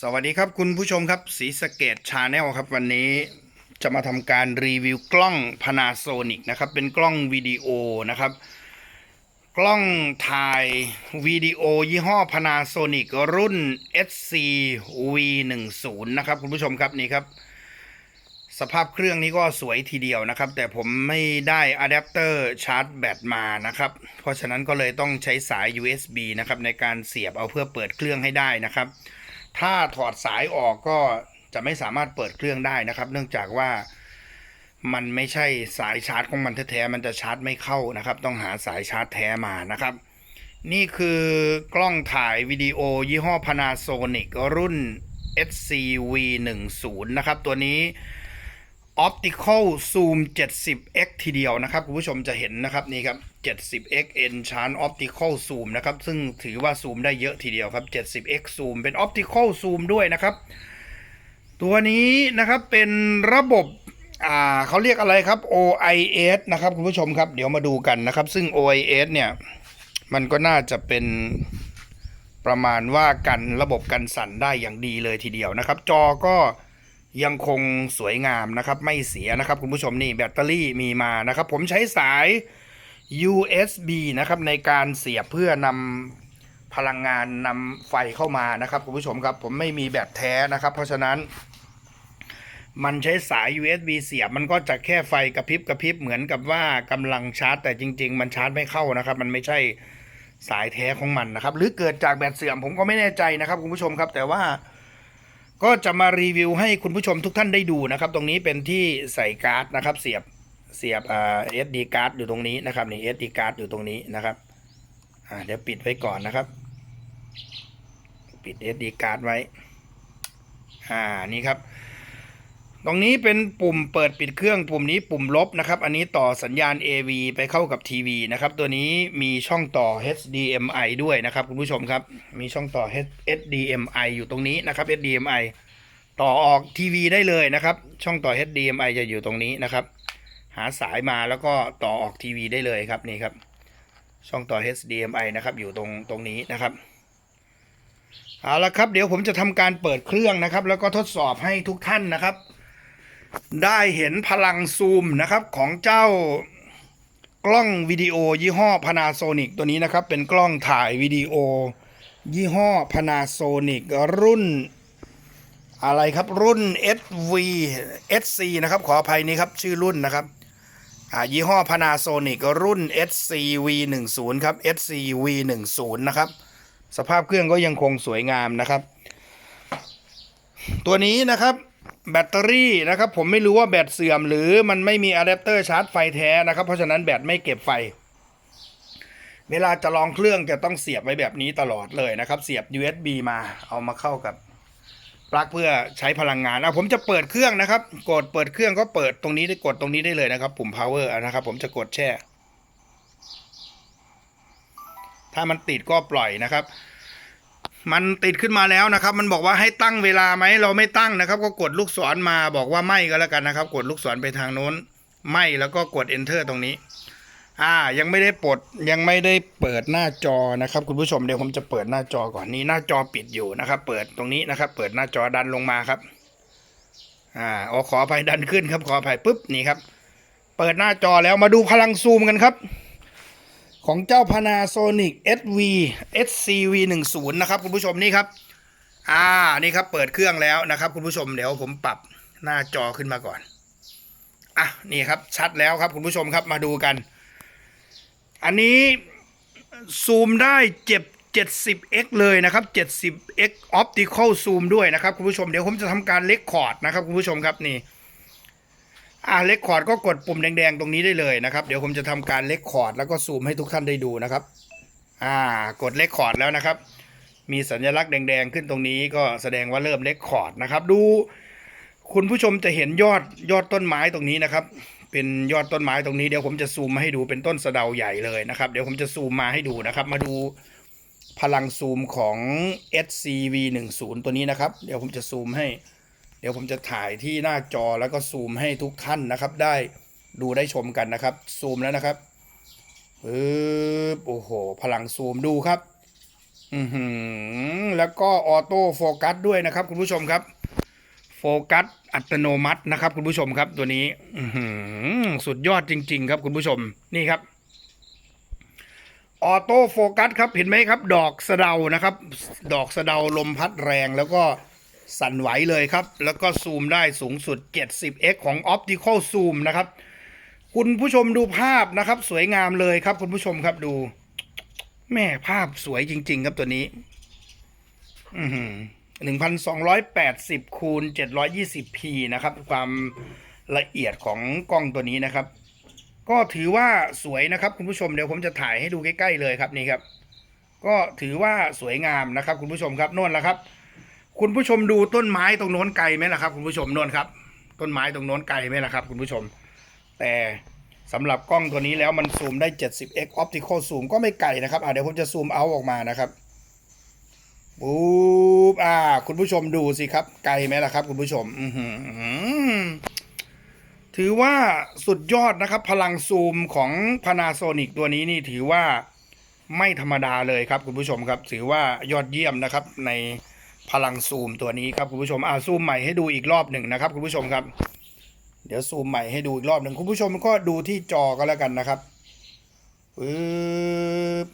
สวัสดีครับคุณผู้ชมครับสีสเกตชาแนลครับวันนี้จะมาทำการรีวิวกล้อง Panasonic นะครับ เป็นกล้องวิดีโอนะครับ กล้องถ่ายวิดีโอยี่ห้อ Panasonic รุ่น SC V10 นะครับ คุณผู้ชมครับนี่ครับสภาพเครื่องนี้ก็สวยทีเดียวนะครับ แต่ผมไม่ได้อะแดปเตอร์ชาร์จแบตมานะครับ เพราะฉะนั้นก็เลยต้องใช้สาย USB นะครับในการเสียบเอาเพื่อเปิดเครื่องให้ได้นะครับ ถ้าถอดสายออกก็จะไม่สามารถเปิดเครื่องได้นะครับ เนื่องจากว่ามันไม่ใช่สายชาร์จของมันแท้ๆมันจะชาร์จไม่เข้านะครับ ต้องหาสายชาร์จแท้มานะครับ นี่คือกล้องถ่ายวิดีโอยี่ห้อ Panasonic รุ่น SCV10 นะครับ ตัวนี้ Optical Zoom 70x ทีเดียวนะครับ คุณผู้ชมจะเห็นนะครับนี่ครับ 70x Enchant Optical Zoom นะครับ ซึ่งถือว่าซูมได้เยอะทีเดียวครับ 70x Zoom เป็น Optical Zoom ด้วยนะครับ ตัวนี้นะครับเป็นระบบอ่าเขาเรียกอะไรครับ OIS นะครับคุณผู้ชมครับ เดี๋ยวมาดูกันนะครับ ซึ่ง OIS เนี่ย มันก็น่าจะเป็นประมาณว่ากันระบบกันสั่นได้อย่างดีเลยทีเดียวนะครับ จอก็ ยังคงสวยงามนะครับ ไม่เสียนะครับ คุณผู้ชมนี่แบตเตอรี่มีมานะครับ ผมใช้สาย USB นะครับ ในการเสียบเพื่อนำพลังงานนำไฟเข้ามานะครับ คุณผู้ชมครับ ผมไม่มีแบตแท้นะครับ เพราะฉะนั้น มันใช้สาย USB เสียบมันก็จะแค่ไฟกระพริบกระพริบเหมือนกับว่ากำลังชาร์จ แต่จริง ๆ มันชาร์จไม่เข้านะครับ มันไม่ใช่สายแท้ของมันนะครับ หรือเกิดจากแบตเสื่อมผมก็ไม่แน่ใจนะครับ คุณผู้ชมครับ แต่ว่า ก็จะมารีวิวให้คุณผู้ชมทุกท่านได้ดูนะครับ ตรงนี้เป็นที่ใส่การ์ดนะครับ เสียบเสียบเอสดีการ์ดอยู่ตรงนี้นะครับนี่เอสดีการ์ดอยู่ตรงนี้นะครับเดี๋ยวปิดไว้ก่อนนะครับ ปิดเอสดีการ์ดไว้ อ่านี่ครับ ตรงนี้เป็นปุ่มเปิดปิดเครื่องปุ่มนี้ปุ่มลบนะครับ อันนี้ต่อสัญญาณ AV ไปเข้ากับทีวีนะครับ ตัวนี้มีช่องต่อ HDMI ด้วยนะครับคุณผู้ชมครับ มีช่องต่อ HDMI อยู่ตรงนี้นะครับ HDMI ต่อออกทีวีได้เลยนะครับ ช่องต่อ HDMI จะอยู่ตรงนี้นะครับ หาสายมาแล้วก็ต่อออกทีวีได้เลยครับนี่ครับ ช่องต่อ HDMI นะครับอยู่ตรงตรงนี้นะครับเอาละครับเดี๋ยวผมจะทำการเปิดเครื่องนะครับ แล้วก็ทดสอบให้ทุกท่านนะครับ ได้เห็นพลังซูมนะครับของเจ้ากล้องวิดีโอยี่ห้อ Panasonic ตัวนี้นะครับ เป็นกล้องถ่ายวิดีโอ ยี่ห้อ Panasonic รุ่น อะไรครับรุ่น SV SC นะครับ ขออภัยนี้ครับ ชื่อรุ่นนะครับยี่ห้อ Panasonic รุ่น SCV10 ครับ SCV10 นะครับ สภาพเครื่องก็ยังคงสวยงามนะครับ ตัวนี้นะครับ แบตเตอรี่นะครับผมไม่รู้ว่าแบตเสื่อมหรือมันไม่มีอะแดปเตอร์ชาร์จไฟแท้นะครับเพราะฉะนั้นแบตไม่เก็บไฟ เวลาจะลองเครื่องจะต้องเสียบไว้แบบนี้ตลอดเลยนะครับ เสียบ USB มาเอามาเข้ากับปลั๊กเพื่อใช้พลังงานเอาผมจะเปิดเครื่องนะครับ กดเปิดเครื่องก็เปิดตรงนี้ได้กดตรงนี้ได้เลยนะครับ ปุ่ม power นะครับ ผมจะกดแช่ ถ้ามันติดก็ปล่อยนะครับ มันติดขึ้นมาแล้วนะครับ มันบอกว่าให้ตั้งเวลาไหมเราไม่ตั้งนะครับ ก็กดลูกศรมาบอกว่าไม่ก็แล้วกันนะครับ กดลูกศรไปทางโน้น ไม่แล้วก็กด enter ตรงนี้ อ่า ยังไม่ได้ปลดยังไม่ได้เปิดหน้าจอนะครับ คุณผู้ชมเดี๋ยวผมจะเปิดหน้าจอก่อนนี่หน้าจอปิดอยู่นะครับ เปิดตรงนี้นะครับ เปิดหน้าจอดันลงมาครับ อ่าอ๋อขออภัยดันขึ้นครับขออภัยปุ๊บนี่ครับ เปิดหน้าจอแล้วมาดูพลังซูมกันครับ ของเจ้า Panasonic SV SCV 1 0นะครับคุณผู้ชมนี่ครับ อ่านี่ครับเปิดเครื่องแล้วนะครับ คุณผู้ชมเดี๋ยวผมปรับหน้าจอขึ้นมาก่อนอะนี่ครับชัดแล้วครับคุณผู้ชมครับมาดูกัน อันนี้ซูมได้เจ็บ 70x เลยนะครับ 70x optical zoom ด้วยนะครับคุณผู้ชมเดี๋ยวผมจะทำการเล็กคอร์ดนะครับคุณผู้ชมครับนี่ อ่าเล็กคอร์ดก็กดปุ่มแดงๆตรงนี้ได้เลยนะครับ เดี๋ยวผมจะทำการเล็กคอร์ดแล้วก็ซูมให้ทุกท่านได้ดูนะครับ อ่ากดเล็กคอร์ดแล้วนะครับ มีสัญลักษณ์แดงๆขึ้นตรงนี้ก็แสดงว่าเริ่มเล็กคอร์ดนะครับ ดู คุณผู้ชมจะเห็นยอดยอดต้นไม้ตรงนี้นะครับ เป็นยอดต้นไม้ตรงนี้เดี๋ยวผมจะซูมมาให้ดูเป็นต้นสะเดาใหญ่เลยนะครับ เดี๋ยวผมจะซูมมาให้ดูนะครับ มาดูพลังซูมของ SCV 1 0ตัวนี้นะครับ เดี๋ยวผมจะซูมให้ ดี๋ยวผมจะถ่ายที่หน้าจอแล้วก็ซูมให้ทุกท่านนะครับ ได้ดูได้ชมกันนะครับ ซูมแล้วนะครับปึ๊บโอ้โห พลังซูมดูครับ อือหือแล้วก็ออโต้โฟกัสด้วยนะครับ คุณผู้ชมครับ โฟกัสอัตโนมัตินะครับ คุณผู้ชมครับตัวนี้ อือหือสุดยอดจริง ๆ ครับคุณผู้ชมนี่ครับออโต้โฟกัสครับเห็นไหมครับ ดอกสะเดานะครับ ดอกสะเดาลมพัดแรงแล้วก็ สั่นไหวเลยครับ แล้วก็ซูมได้สูงสุด 70x ของ Optical Zoom นะครับ คุณผู้ชมดูภาพนะครับ สวยงามเลยครับ คุณผู้ชมครับดู แม่ภาพสวยจริง ๆ ครับตัวนี้หนึ่งพันสองร้อยแปดสิบคูณเจ็ดร้อยี่สิบพีนะครับ ความละเอียดของกล้องตัวนี้นะครับ ก็ถือว่าสวยนะครับ คุณผู้ชมเดี๋ยวผมจะถ่ายให้ดูใกล้ๆเลยครับนี่ครับ ก็ถือว่าสวยงามนะครับ คุณผู้ชมครับน่นและครับ คุณผู้ชมดูต้นไม้ตรงโน้นไกลไหมล่ะครับ คุณผู้ชมโน่นครับ ต้นไม้ตรงโน้นไกลไหมล่ะครับ คุณผู้ชม แต่สำหรับกล้องตัวนี้แล้วมันซูมได้ 70x optical zoom ก็ไม่ไกลนะครับอ่าเดี๋ยวผมจะซูมเอาออกมานะครับปุ๊บอ่า คุณผู้ชมดูสิครับ ไกลไหมล่ะครับ คุณผู้ชมอืถือว่าสุดยอดนะครับ พลังซูมของ Panasonic ตัวนี้นี่ถือว่าไม่ธรรมดาเลยครับ คุณผู้ชมครับ ถือว่ายอดเยี่ยมนะครับใน พลังซูมตัวนี้ครับคุณผู้ชมอ่าซูมใหม่ให้ดูอีกรอบหนึ่งนะครับคุณผู้ชมครับ เดี๋ยวซูมใหม่ให้ดูอีกรอบหนึ่งคุณผู้ชมก็ดูที่จอก็แล้วกันนะครับปึ๊บ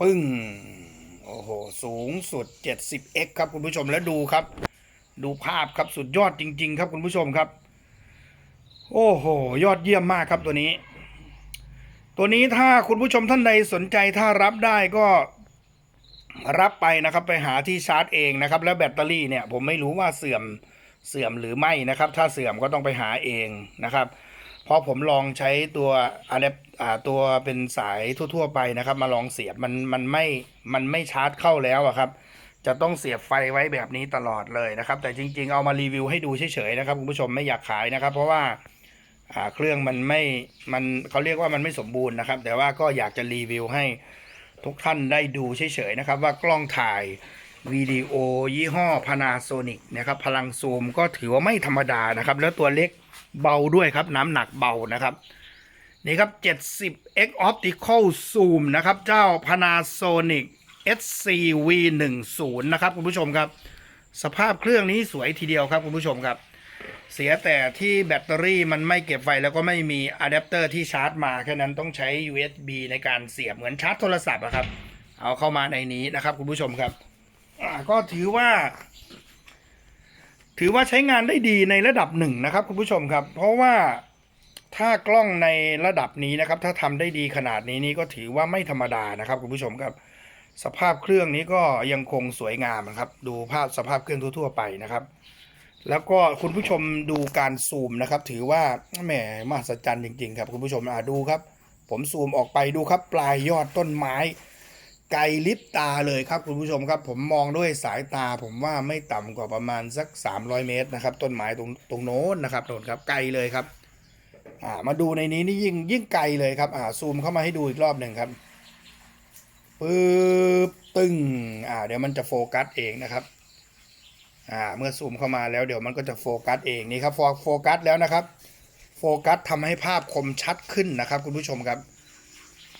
ปึ้งโอ้โหสูงสุด 70x ครับคุณผู้ชมแล้วดูครับ ดูภาพครับสุดยอดจริง ๆ ครับคุณผู้ชมครับ โอ้โห ยอดเยี่ยมมากครับตัวนี้ ตัวนี้ถ้าคุณผู้ชมท่านใดสนใจถ้ารับได้ก็ รับไปนะครับไปหาที่ชาร์จเองนะครับ แล้วแบตเตอรี่เนี่ยผมไม่รู้ว่าเสื่อมเสื่อมหรือไม่นะครับ ถ้าเสื่อมก็ต้องไปหาเองนะครับเพราะผมลองใช้ตัวอะแดปตัวเป็นสายทั่ว ๆ ไปนะครับ มาลองเสียบมันมันไม่มันไม่ชาร์จเข้าแล้วอะครับ จะต้องเสียบไฟไว้แบบนี้ตลอดเลยนะครับ แต่จริง ๆ เอามารีวิวให้ดูเฉยๆนะครับคุณผู้ชมไม่อยากขายนะครับ เพราะว่าเครื่องมันไม่มันเขาเรียกว่ามันไม่สมบูรณ์นะครับ แต่ว่าก็อยากจะรีวิวให้ ทุกท่านได้ดูเฉยๆนะครับว่ากล้องถ่ายวิดีโอยี่ห้อ Panasonic นะครับพลังซูมก็ถือว่าไม่ธรรมดานะครับ แล้วตัวเล็กเบาด้วยครับ น้ำหนักเบานะครับนี่ครับ 70x optical zoom นะครับ เจ้า Panasonic SCV10 นะครับ คุณผู้ชมครับ สภาพเครื่องนี้สวยทีเดียวครับ คุณผู้ชมครับ เสียแต่ที่แบตเตอรี่มันไม่เก็บไฟแล้วก็ไม่มีอะแดปเตอร์ที่ชาร์จมาแค่นั้นต้องใช้ USB ในการเสียบเหมือนชาร์จโทรศัพท์อะครับ เอาเข้ามาในนี้นะครับคุณผู้ชมครับก็ถือว่า ถือว่าใช้งานได้ดีในระดับหนึ่งนะครับ คุณผู้ชมครับ เพราะว่าถ้ากล้องในระดับนี้นะครับ ถ้าทำได้ดีขนาดนี้นี่ก็ถือว่าไม่ธรรมดานะครับ คุณผู้ชมครับ สภาพเครื่องนี้ก็ยังคงสวยงามนะครับ ดูภาพสภาพเครื่องทั่ว ๆ ไปนะครับ แล้วก็คุณผู้ชมดูการซูมนะครับ ถือว่าแหมมหัศจรรย์จริง ๆ ครับ คุณผู้ชมอ่าดูครับ ผมซูมออกไปดูครับ ปลายยอดต้นไม้ ไกลลิบตาเลยครับ คุณผู้ชมครับ ผมมองด้วยสายตา ผมว่าไม่ต่ำกว่าประมาณสัก 300 เมตรนะครับ ต้นไม้ตรงตรงโน้นนะครับโน่นครับไกลเลยครับอ่ามาดูในนี้นี่ยิ่งยิ่งไกลเลยครับอ่าซูมเข้ามาให้ดูอีกรอบหนึ่งครับปึ๊บตึ้งอ่าเดี๋ยวมันจะโฟกัสเองนะครับ อ่าเมื่อซูมเข้ามาแล้วเดี๋ยวมันก็จะโฟกัสเองนี่ครับโฟกัสแล้วนะครับโฟกัสทำให้ภาพคมชัดขึ้นนะครับ คุณผู้ชมครับ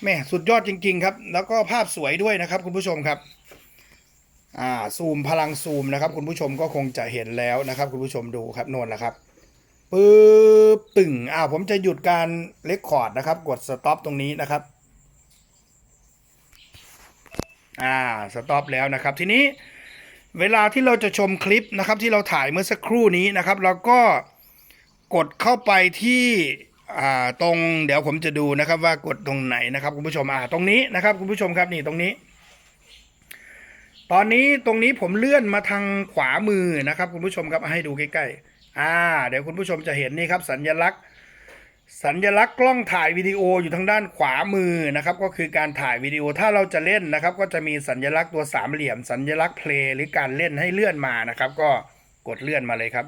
แม่สุดยอดจริง ๆ ครับ แล้วก็ภาพสวยด้วยนะครับ คุณผู้ชมครับอ่าซูมพลังซูมนะครับ คุณผู้ชมก็คงจะเห็นแล้วนะครับ คุณผู้ชมดูครับโน่นแหละครับปึ๊บตึงอ่าผมจะหยุดการเลคคอร์ดนะครับ กดสต็อปตรงนี้นะครับอ่าสต็อปแล้วนะครับ ทีนี้ เวลาที่เราจะชมคลิปนะครับที่เราถ่ายเมื่อสักครู่นี้นะครับ เราก็กดเข้าไปที่อ่าตรงเดี๋ยวผมจะดูนะครับว่ากดตรงไหนนะครับคุณผู้ชมอ่าตรงนี้นะครับคุณผู้ชมครับนี่ตรงนี้ ตอนนี้ตรงนี้ผมเลื่อนมาทางขวามือนะครับคุณผู้ชมครับให้ดูใกล้ๆอ่าเดี๋ยวคุณผู้ชมจะเห็นนี่ครับสัญลักษณ์ สัญลักษณ์กล้องถ่ายวิดีโออยู่ทางด้านขวามือนะครับ ก็คือการถ่ายวิดีโอถ้าเราจะเล่นนะครับ ก็จะมีสัญลักษณ์ตัวสามเหลี่ยม สัญลักษณ์เพลย์หรือการเล่นให้เลื่อนมานะครับ ก็กดเลื่อนมาเลยครับ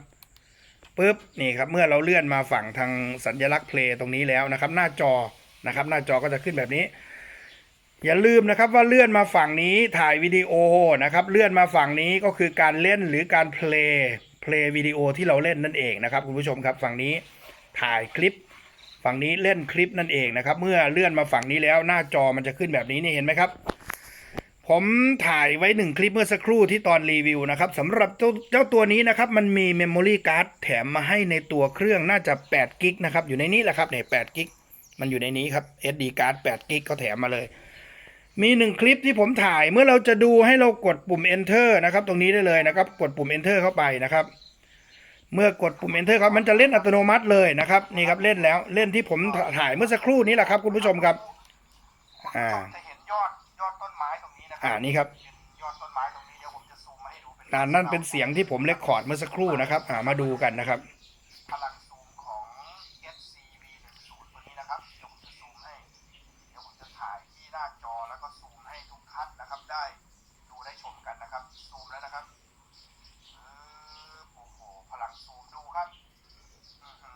ปุ๊บนี่ครับเมื่อเราเลื่อนมาฝั่งทางสัญลักษณ์เพลย์ตรงนี้แล้วนะครับ หน้าจอนะครับ หน้าจอก็จะขึ้นแบบนี้ อย่าลืมนะครับว่าเลื่อนมาฝั่งนี้ถ่ายวิดีโอนะครับ เลื่อนมาฝั่งนี้ก็คือการเล่นหรือการเพลย์เพลย์วิดีโอที่เราเล่นนั่นเองนะครับคุณผู้ชมครับฝั่งนี้ถ่ายคลิป ฝั่งนี้เล่นคลิปนั่นเองนะครับ เมื่อเลื่อนมาฝั่งนี้แล้วหน้าจอมันจะขึ้นแบบนี้นี่เห็นไหมครับ ผมถ่ายไว้หนึ่งคลิปเมื่อสักครู่ที่ตอนรีวิวนะครับสำหรับเจ้าตัวนี้นะครับ มันมีเมมโมรี่การ์ดแถมมาให้ในตัวเครื่องน่าจะ8กิกนะครับ อยู่ในนี้แหละครับเนี่ย8กิกมันอยู่ในนี้ครับ SD การ์ด8กิกเขาแถมมาเลย มีหนึ่งคลิปที่ผมถ่ายเมื่อเราจะดูให้เรากดปุ่ม enter นะครับ ตรงนี้ได้เลยนะครับ กดปุ่ม enter เข้าไปนะครับ เมื่อกดปุ่ม enter ครับมันจะเล่นอัตโนมัติเลยนะครับนี่ครับเล่นแล้วเล่นที่ผมถ่ายเมื่อสักครู่นี้แหละครับ คุณผู้ชมครับอ่าจะเห็นยอดยอดต้นไม้ตรงนี้นะครัอ่านี่ครับเป็นยอดต้นไม้ตรงนี้เดี๋ยวผมจะซูมมาให้ดูเป็นอ่านั่นเป็นเสียงที่ผมเลคคอร์ดเมื่อสักครู่นะครับอ่ามาดูกันนะครับ พลังซูมของ SCV10 ตัวนี้นะครับเดี๋ยวผมจะซูมให้ เดี๋ยวผมจะถ่ายที่หน้าจอแล้วก็ซูมให้ทุกท่านนะครับ ได้ดูได้ชมกันนะครับ ซูมแล้วนะครับเออโอ้โหพลังซูมดูครับอื้อหื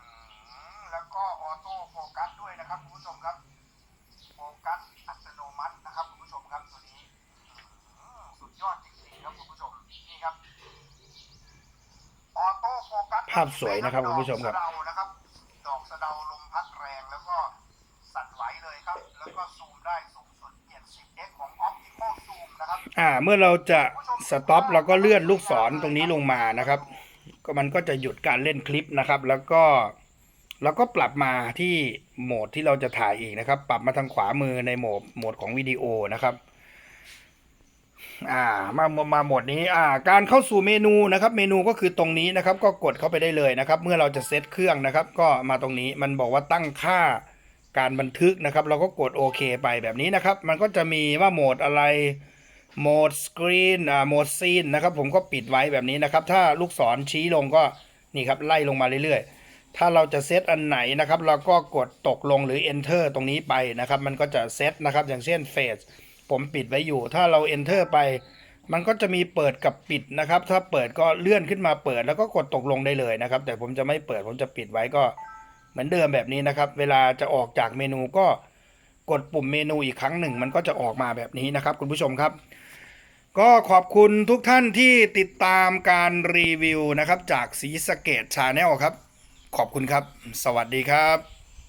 อแล้วก็ออโต้โฟกัสด้วยนะครับคุณผู้ชมครับ โฟกัสอัตโนมัตินะครับคุณผู้ชมครับตัวนี้อื้อหือสุดยอดจริงๆครับคุณผู้ชมนี่ครับออโต้โฟกัส ภาพสวยนะครับคุณผู้ชมครับดอกสะเดานะครับ ดอกสะเดาลมพัดแรงแล้วก็สั่นไหวเลยครับ แล้วก็ซูมได้สูงสุด 70x ของ Optical Zoom นะครับ อ่า เมื่อเราจะสต็อปเราก็เลื่อนลูกศรตรงนี้ลงมานะครับ ก็มันก็จะหยุดการเล่นคลิปนะครับ แล้วก็เราก็ปรับมาที่โหมดที่เราจะถ่ายอีกนะครับ ปรับมาทางขวามือในโหมดโหมดของวิดีโอนะครับ อ่ามามามาหมดนี้อ่าการเข้าสู่เมนูนะครับเมนูก็คือตรงนี้นะครับ ก็กดเข้าไปได้เลยนะครับ เมื่อเราจะเซตเครื่องนะครับ ก็มาตรงนี้มันบอกว่าตั้งค่าการบันทึกนะครับ เราก็กดโอเคไปแบบนี้นะครับ มันก็จะมีว่าโหมดอะไรโหมดสกรีนอ่าโหมดซีนนะครับ ผมก็ปิดไว้แบบนี้นะครับ ถ้าลูกศรชี้ลงก็นี่ครับไล่ลงมาเรื่อยๆ ถ้าเราจะเซตอันไหนนะครับ เราก็กดตกลงหรือ enter ตรงนี้ไปนะครับ มันก็จะเซตนะครับ อย่างเช่นเฟส ผมปิดไว้อยู่ ถ้าเรา enter ไป มันก็จะมีเปิดกับปิดนะครับ ถ้าเปิดก็เลื่อนขึ้นมาเปิดแล้วก็กดตกลงได้เลยนะครับ แต่ผมจะไม่เปิดผมจะปิดไว้ก็เหมือนเดิมแบบนี้นะครับ เวลาจะออกจากเมนูก็กดปุ่มเมนูอีกครั้งหนึ่ง มันก็จะออกมาแบบนี้นะครับ คุณผู้ชมครับ ก็ขอบคุณทุกท่านที่ติดตามการรีวิวนะครับ จากสีสเกตชาแนลครับ ขอบคุณครับ สวัสดีครับ